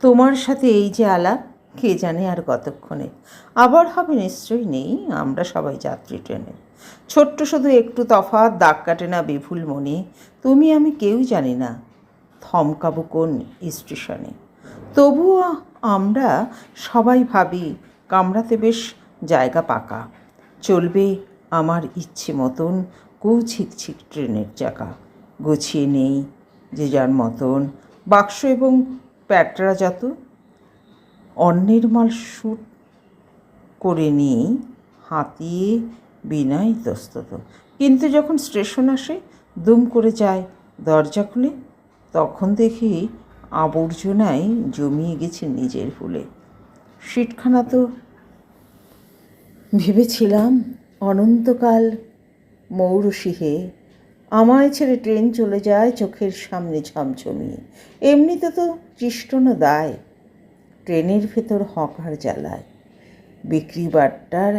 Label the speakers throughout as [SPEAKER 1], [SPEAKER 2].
[SPEAKER 1] তোমার সাথে এই যে আলাপ, কে জানে আর কতক্ষণে? আবার হবে নিশ্চয়ই নেই, আমরা সবাই যাত্রী ট্রেনে। ছোট্ট শুধু একটু তফাৎ, দাগ কাটে না বিভুল মনে। তুমি আমি কেউ জানি না, থমকাবো কোন স্টেশনে। তবুও আমরা সবাই ভাবি, কামড়াতে বেশ জায়গা পাকা। চলবে আমার ইচ্ছে মতন কৌছিকছিক ট্রেনের চাকা। গুছিয়ে নেই যে যার মতন বাক্স এবং প্যাটরা যত অন্যের মাল শ্যুট করে নিই হাতিয়ে বিনা ইতস্তত কিন্তু যখন স্টেশন আসে, দুম করে যায় দরজা খুলে, তখন দেখি আবর্জনায় জমিয়ে গেছে নিজের ফুলে। সিটখানা তো ভেবেছিলাম অনন্তকাল মৌরসিহে আমায় ছেড়ে ট্রেন চলে যায় চোখের সামনে ঝমঝমিয়ে এমনিতে তো চিষ্টন দায়। ট্রেনের ভেতর হকার জ্বালায়। বিক্রি বাট্টার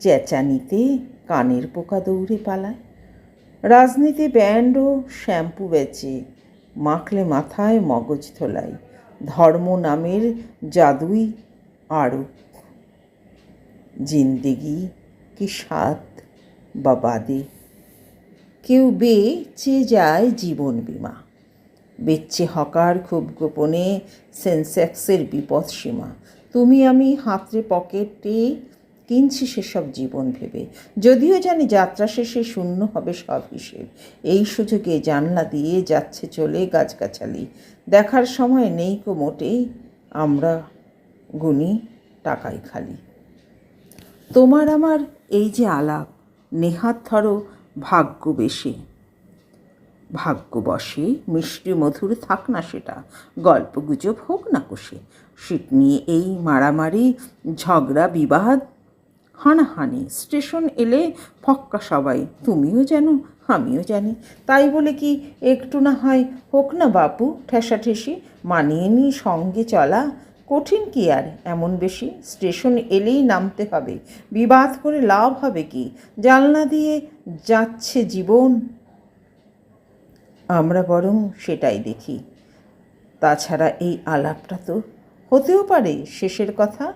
[SPEAKER 1] চেঁচানিতে কানের পোকা দৌড়ে পালায়। রাজনীতি ব্যান্ড ও শ্যাম্পু বেচে, মাখলে মাথায় মগজ ধোলাই। ধর্ম নামের জাদুই আরও জিন্দেগি কি স্বাদ বা বাদে? কেউ বেচে যায় জীবন বিমা। বেচছে হকার খুব গোপনে সেন্সেক্সের বিপদ সীমা। তুমি আমি হাতরে পকেটে কিনছি সেসব জীবন ভেবে। যদিও জানি যাত্রা শেষে শূন্য হবে সব হিসেব। এই সুযোগে জানলা দিয়ে যাচ্ছে চলে গাছগাছালি। দেখার সময় নেই কো মোটেই, আমরা গুনি টাকাই খালি। তোমার আমার এই যে আলাপ, নেহাত ধরো ভাগ্য বেশি। ভাগ্যবশে মিষ্টি মধুর থাক না সেটা, গল্প গুজব হোক না কোষে। সিট নিয়ে এই মারামারি, ঝগড়া, বিবাদ, হানাহানি, স্টেশন এলে ফক্কা সবাই, তুমিও জানো, আমিও জানি। তাই বলে কি একটু না হয় হোক না বাপু ঠেসাঠেসি মানিয়ে নিয়ে সঙ্গে চলা কঠিন কি আর? এমন বেশি? স্টেশন এলেই নামতে হবে। বিবাদ করে লাভ হবে কি? জানলা দিয়ে যাচ্ছে জীবন। আমরা বরং সেটাই দেখি। তাছাড়া এই আলাপটা তো হতেও পারে শেষের কথা।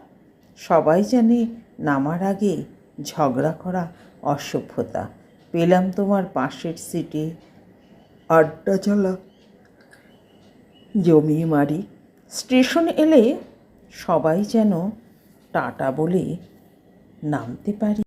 [SPEAKER 1] সবাই জানে নামার আগে ঝগড়া করা অসভ্যতা। পেলাম তোমার পাশের সিটে। আড্ডা চলা জমিয়ে মারি স্টেশন এলে সবাই যেন টাটা বলে নামতে পারি।